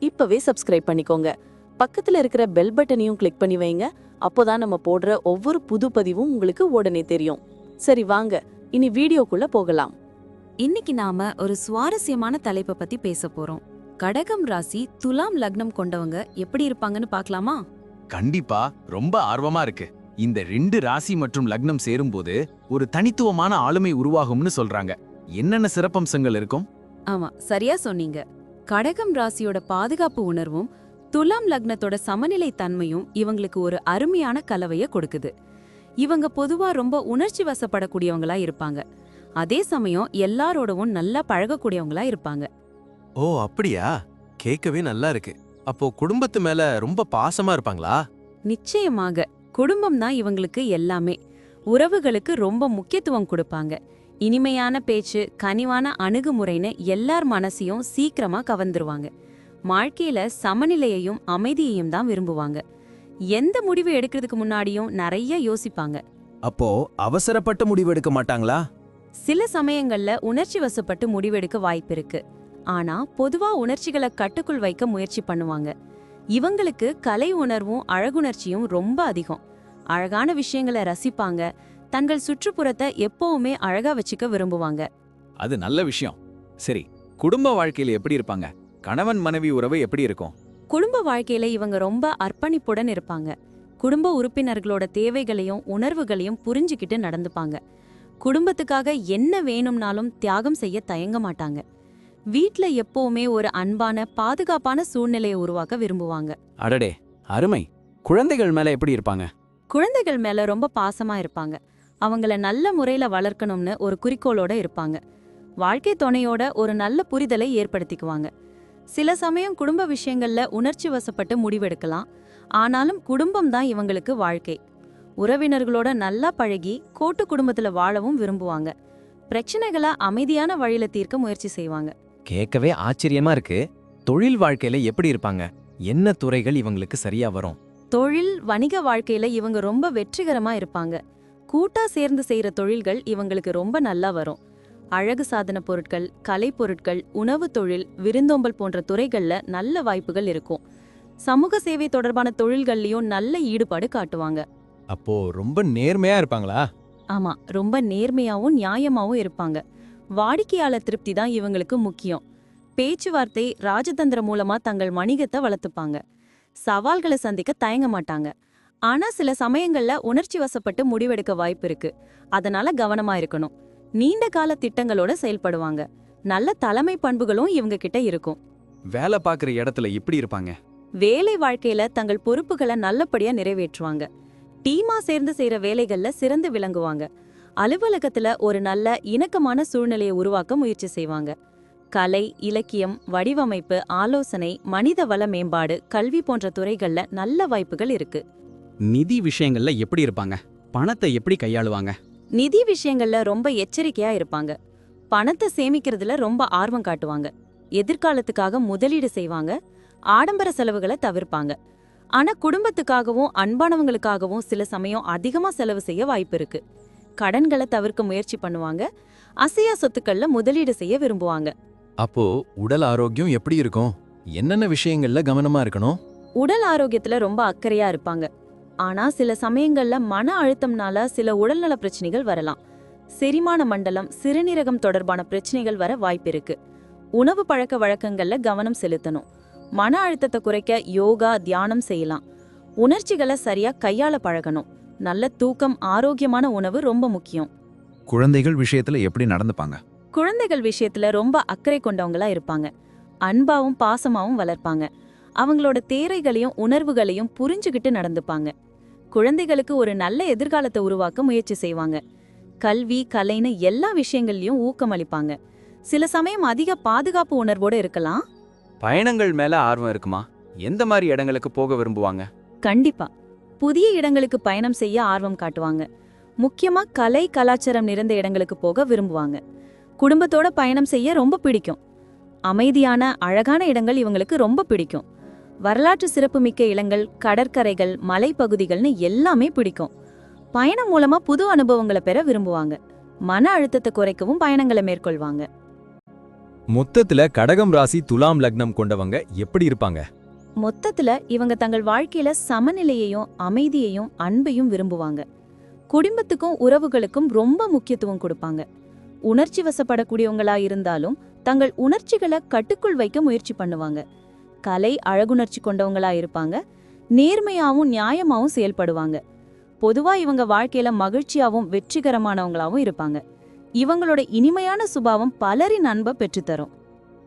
இப்பவே சப்ஸ்கிரைப் பண்ணிக்கோங்க. பக்கத்துல இருக்கிற பெல் பட்டனையும் கிளிக் பண்ணி வைங்க. அப்போதான் நம்ம போடுற ஒவ்வொரு புது பதிவும் உங்களுக்கு உடனே தெரியும். சரி வாங்க. இனி வீடியோக்குள்ள போகலாம். இன்னைக்கு நாம ஒரு சுவாரஸ்யமான தலைப்பை பத்தி பேச போறோம். கடகம் ராசி துலாம் லக்னம் கொண்டவங்க எப்படி இருப்பாங்கன்னு பார்க்கலாமா? கண்டிப்பா ரொம்ப ஆர்வமா இருக்கு. இந்த ரெண்டு ராசி மற்றும் லக்னம் சேரும்போது ஒரு தனித்துவமான ஆளுமை உருவாகும்னு சொல்றாங்க. என்னென்ன சிறப்பம்சங்கள் இருக்கும்? ஆமா சரியா சொன்னீங்க. கடகம் ராசியோட பாதுகாப்பு உணர்வும் துலாம் லக்னத்தோட சமநிலை தன்மையும் இவங்களுக்கு ஒரு அருமையான கலவைய கொடுக்குது. இவங்க பொதுவா ரொம்ப உணர்ச்சி வசப்படக்கூடியவங்களா இருப்பாங்க. அதே சமயம் எல்லாரோடவும் நல்லா பழகக்கூடியவங்களா இருப்பாங்க. ஓ அப்படியா? கேட்கவே நல்லா இருக்கு. அப்போ குடும்பத்து மேல ரொம்ப பாசமா இருப்பாங்களா? நிச்சயமாக. குடும்பம் தான் இவங்களுக்கு எல்லாமே. உறவுகளுக்கு ரொம்ப முக்கியத்துவம் கொடுப்பாங்க. இனிமையான பேச்சு கனிவான அணுகுமுறைன்னு எல்லார் மனசையும் சீக்கிரமா கவர்ந்துருவாங்க. வாழ்க்கையில சமநிலையையும் அமைதியையும் தான் விரும்புவாங்க. எந்த முடிவு எடுக்கிறதுக்கு முன்னாடியும் நிறைய யோசிப்பாங்க. அப்போ அவசரப்பட்ட முடிவு எடுக்க மாட்டாங்களா? சில சமயங்கள்ல உணர்ச்சி வசப்பட்டு முடிவெடுக்க வாய்ப்பு இருக்கு. ஆனா பொதுவா உணர்ச்சிகளை கட்டுக்குள் வைக்க முயற்சி பண்ணுவாங்க. இவங்களுக்கு கலை உணர்வும் அழகுணர்ச்சியும் ரொம்ப அதிகம். அழகான விஷயங்களை ரசிப்பாங்க தங்கள் சுற்றுப்புறத்தை எப்பவுமே அழகா வச்சுக்க விரும்புவாங்க. அது நல்ல விஷயம். சரி குடும்ப வாழ்க்கையில எப்படி இருப்பாங்க? கணவன் மனைவி உறவு எப்படி இருக்கும்? குடும்ப வாழ்க்கையில இவங்க ரொம்ப அர்ப்பணிப்புடன் இருப்பாங்க. குடும்ப உறுப்பினர்களோட தேவைகளையும் உணர்வுகளையும் புரிஞ்சுக்கிட்டு நடந்துப்பாங்க. குடும்பத்துக்காக என்ன வேணும்னாலும் தியாகம் செய்ய தயங்க மாட்டாங்க. வீட்ல எப்பவுமே ஒரு அன்பான பாதுகாப்பான சூழ்நிலையை உருவாக்க விரும்புவாங்க. அடடே அருமை. குழந்தைகள் மேல எப்படி இருப்பாங்க? குழந்தைகள் மேல ரொம்ப பாசமா இருப்பாங்க. அவங்கள நல்ல முறையில வளர்க்கணும்னு ஒரு குறிக்கோளோட இருப்பாங்க. வாழ்க்கை துணையோட ஒரு நல்ல புரிதலை ஏற்படுத்திக்குவாங்க. சில சமயம் குடும்ப விஷயங்கள்ல உணர்ச்சி வசப்பட்டு முடிவெடுக்கலாம். ஆனாலும் குடும்பம் தான் இவங்களுக்கு வாழ்க்கை. உறவினர்களோட நல்லா பழகி கூட்டு குடும்பத்துல வாழவும் விரும்புவாங்க. பிரச்சனைகளை அமைதியான வழியில தீர்க்க முயற்சி செய்வாங்க. கேட்கவே ஆச்சரியமா இருக்கு. தொழில் வாழ்க்கையில எப்படி இருப்பாங்க? என்ன துறைகள் இவங்களுக்கு சரியா வரும்? தொழில் வணிக வாழ்க்கையில இவங்க ரொம்ப வெற்றிகரமா இருப்பாங்க. கூட்டா சேர்ந்து செய்யற தொழில்கள் இவங்களுக்கு ரொம்ப நல்லா வரும். அழகு சாதன பொருட்கள் கலை பொருட்கள் உணவு தொழில் விருந்தோம்பல் போன்ற துறைகள்ல நல்ல வாய்ப்புகள் இருக்கும். சமூக சேவை தொடர்பான தொழில்கள்லயும் நல்ல ஈடுபாடு காட்டுவாங்க. அப்போ ரொம்ப நேர்மையா இருப்பாங்களா? ஆமா ரொம்ப நேர்மையாவும் நியாயமாவும் இருப்பாங்க. வாடிக்கையாளர் திருப்தி தான் இவங்களுக்கு முக்கியம். பேச்சுவார்த்தை ராஜதந்திரம் மூலமா தங்கள் வணிகத்தை வளர்த்துப்பாங்க. சவால்களை சந்திக்க தயங்க மாட்டாங்க. ஆனா சில சமயங்கள்ல உணர்ச்சி வசப்பட்டு முடிவெடுக்க வாய்ப்பு இருக்கு. அதனால கவனமா இருக்கணும். நீண்ட கால திட்டங்களோட செயல்படுவாங்க. நல்ல தலைமை பண்புகளும் இவங்க கிட்ட இருக்கும். வேலை பார்க்குற இடத்துல எப்படி இருப்பாங்க? வேலை வாழ்க்கையில தங்கள் பொறுப்புகளை நல்லபடியா நிறைவேற்றுவாங்க. டீமா சேர்ந்து செய்யற வேலைகள்ல சிறந்து விளங்குவாங்க. அலுவலகத்துல ஒரு நல்ல இணக்கமான சூழ்நிலையை உருவாக்க முயற்சி செய்வாங்க. கலை இலக்கியம் வடிவமைப்பு ஆலோசனை மனித வள மேம்பாடு கல்வி போன்ற துறைகள்ல நல்ல வாய்ப்புகள் இருக்கு. நிதி விஷயங்கள்ல எப்படி இருப்பாங்க? பணத்தை எப்படி கையாளுவாங்க? நிதி விஷயங்கள்ல ரொம்ப எச்சரிக்கையா இருப்பாங்க. பணத்தை சேமிக்கிறதுல ரொம்ப ஆர்வம் காட்டுவாங்க. எதிர்காலத்துக்காக முதலீடு செய்வாங்க. ஆடம்பர செலவுகளை தவிர்ப்பாங்க. ஆனா குடும்பத்துக்காகவும் அன்பானவங்களுக்காகவும் சில சமயம் அதிகமா செலவு செய்ய வாய்ப்பு இருக்கு. கடன்களை தவிர்க்க முயற்சி பண்ணுவாங்க. அசையா சொத்துக்கள்ல முதலீடு செய்ய விரும்புவாங்க. அப்போ உடல் ஆரோக்கியம் எப்படி இருக்கும்? என்னென்ன விஷயங்கள்ல கவனமா இருக்கணும்? உடல் ஆரோக்கியத்துல ரொம்ப அக்கறையா இருப்பாங்க. ஆனா சில சமயங்கள்ல மன அழுத்தம்னால சில உடல்நல பிரச்சனைகள் வரலாம். செரிமான மண்டலம் சிறுநீரகம் தொடர்பான பிரச்சனைகள் வர வாய்ப்பிருக்கு உணவு பழக்க வழக்கங்கள்ல கவனம் செலுத்தணும். மன அழுத்தத்தை குறைக்க யோகா தியானம் செய்யலாம். உணர்ச்சிகளை சரியா கையாள பழகணும். நல்ல தூக்கம் ஆரோக்கியமான உணவு ரொம்ப முக்கியம். குழந்தைகள் விஷயத்துல எப்படி நடந்துப்பாங்க? குழந்தைகள் விஷயத்துல ரொம்ப அக்கறை கொண்டவங்களா இருப்பாங்க. அன்பாவும் பாசமாவும் வளர்ப்பாங்க. அவங்களோட தேவைகளையும் உணர்வுகளையும் புரிஞ்சுகிட்டு நடந்துப்பாங்க. குழந்தைகளுக்கு ஒரு நல்ல எதிர்காலத்தை உருவாக்க முயற்சி செய்வாங்க. கல்வி கலைன்னு எல்லா விஷயங்கள்லயும் ஊக்கமளிப்பாங்க சில சமயம் அதிக பாதுகாப்பு உணர்வோட இருக்கலாம். பயணங்கள் மேல ஆர்வம் இருக்குமா? எந்த மாதிரி இடங்களுக்கு போக விரும்புவாங்க? கண்டிப்பா. புதிய இடங்களுக்கு பயணம் செய்ய ஆர்வம் காட்டுவாங்க. முக்கியமா கலை கலாச்சாரம் நிறைந்த இடங்களுக்கு போக விரும்புவாங்க. குடும்பத்தோட பயணம் செய்ய ரொம்ப பிடிக்கும். அமைதியான அழகான இடங்கள் இவங்களுக்கு ரொம்ப பிடிக்கும். வரலாற்று சிறப்புமிக்க இடங்கள் கடற்கரைகள் மலைப்பகுதிகள்னு எல்லாமே பிடிக்கும். பயணம் மூலமா புது அனுபவங்களை பெற விரும்புவாங்க. மன அழுத்தத்தை குறைக்கவும் பயணங்களை மேற்கொள்வாங்க. மொத்தத்துல கடகம் ராசி துலாம் லக்னம் கொண்டவங்க எப்படி இருப்பாங்க? மொத்தத்துல இவங்க தங்கள் வாழ்க்கையில சமநிலையையும் அமைதியையும் அன்பையும் விரும்புவாங்க. குடும்பத்துக்கும் உறவுகளுக்கும் ரொம்ப முக்கியத்துவம் கொடுப்பாங்க. உணர்ச்சி வசப்படக்கூடியவங்களா இருந்தாலும் தங்கள் உணர்ச்சிகளை கட்டுக்குள் வைக்க முயற்சி பண்ணுவாங்க. கலை அழகுணர்ச்சி கொண்டவங்களா இருப்பாங்க. நேர்மையாவும் நியாயமாவும் செயல்படுவாங்க. பொதுவா இவங்க வாழ்க்கையில மகிழ்ச்சியாவும் வெற்றிகரமானவங்களாவும் இருப்பாங்க. இவங்களோட இனிமையான சுபாவம் பலரின் அன்பை பெற்றுத்தரும்.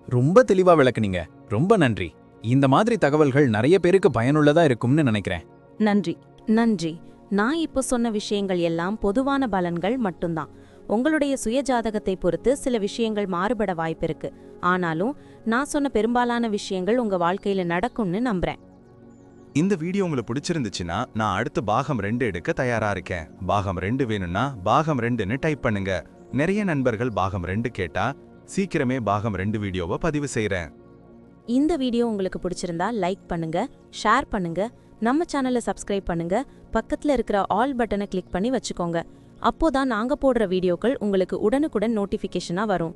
ரொம்ப தெளிவா விளக்குனீங்க. ரொம்ப நன்றி. இந்த மாதிரி தகவல்கள் நிறைய பேருக்கு பயனுள்ளதா இருக்கும்னு நினைக்கிறேன். நன்றி. நன்றி. நான் இப்போ சொன்ன விஷயங்கள் எல்லாம் பொதுவான பலன்கள் மட்டும்தான். உங்களுடைய சுய ஜாதகத்தை பொறுத்து சில விஷயங்கள் மாறுபட வாய்ப்பிருக்கு ஆனாலும் நான் சொன்ன பெரும்பாலான விஷயங்கள் உங்க வாழ்க்கையில நடக்கும்னு நம்புறேன். இந்த வீடியோ உங்களுக்கு பிடிச்சிருந்துச்சுன்னா நான் அடுத்து பாகம் ரெண்டு எடுக்க தயாரா இருக்கேன். பாகம் ரெண்டு வேணும்னா பாகம் ரெண்டுன்னு டைப் பண்ணுங்க. நிறைய நண்பர்கள் பாகம் ரெண்டு கேட்டா சீக்கிரமே பாகம் ரெண்டு வீடியோவை பதிவு செய்றேன். இந்த வீடியோ உங்களுக்கு பிடிச்சிருந்தா லைக் பண்ணுங்க ஷேர் பண்ணுங்க நம்ம சேனலை சப்ஸ்கிரைப் பண்ணுங்க பக்கத்துல இருக்கிற ஆல் பட்டனை கிளிக் பண்ணி வச்சுக்கோங்க. அப்போதான் நாங்க போடுற வீடியோக்கள் உங்களுக்கு உடனுக்குடன் நோட்டிஃபிகேஷனா வரும்.